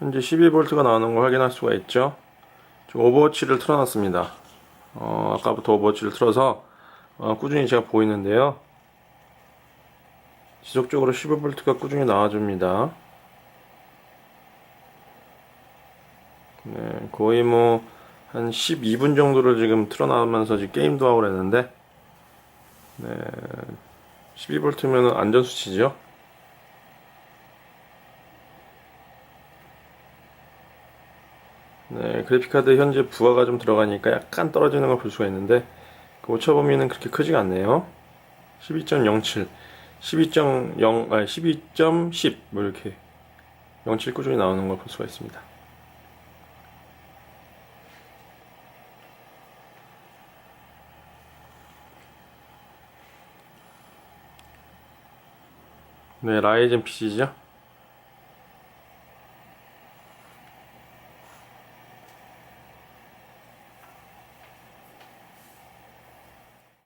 현재 12V가 나오는 걸 확인할 수가 있죠. 오버워치를 틀어놨습니다. 어, 아까부터 오버워치를 틀어서 어, 꾸준히 제가 보이는데요. 지속적으로 15V가 꾸준히 나와줍니다. 네, 거의 뭐 한 12분 정도를 지금 틀어나오면서 지금 게임도 하고 그랬는데 네, 12V면 안전수치죠. 네, 그래픽카드 현재 부하가 좀 들어가니까 약간 떨어지는 걸 볼 수가 있는데 그 오차 범위는 그렇게 크지가 않네요. 12.07, 12.0, 아니 12.10 뭐 이렇게 07 꾸준히 나오는 걸 볼 수가 있습니다. 네, 라이젠 PC죠.